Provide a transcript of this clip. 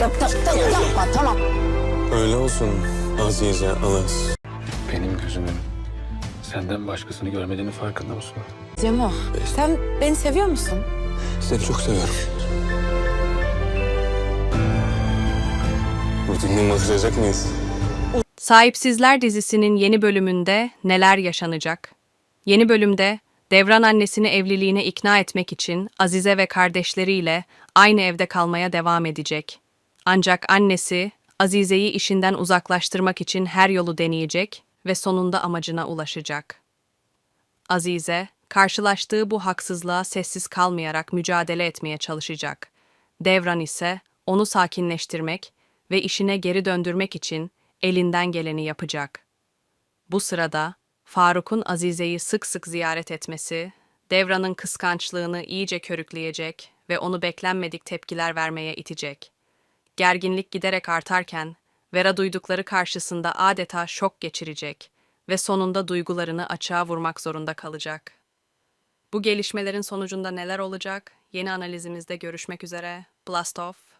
Yap, yap, yap, yapma tamam. Öyle olsun Azize Alas. Benim gözümün senden başkasını görmediğini farkında mısın? Cemo sen beni seviyor musun? Seni çok seviyorum. Rutinini batıracak mıyız? Sahipsizler dizisinin yeni bölümünde neler yaşanacak? Yeni bölümde Devran annesini evliliğine ikna etmek için Azize ve kardeşleriyle aynı evde kalmaya devam edecek. Ancak annesi Azize'yi işinden uzaklaştırmak için her yolu deneyecek ve sonunda amacına ulaşacak. Azize, karşılaştığı bu haksızlığa sessiz kalmayarak mücadele etmeye çalışacak. Devran ise onu sakinleştirmek ve işine geri döndürmek için elinden geleni yapacak. Bu sırada Faruk'un Azize'yi sık sık ziyaret etmesi, Devran'ın kıskançlığını iyice körükleyecek ve onu beklenmedik tepkiler vermeye itecek. Gerginlik giderek artarken Vera duydukları karşısında adeta şok geçirecek ve sonunda duygularını açığa vurmak zorunda kalacak. Bu gelişmelerin sonucunda neler olacak? Yeni analizimizde görüşmek üzere. Blast off.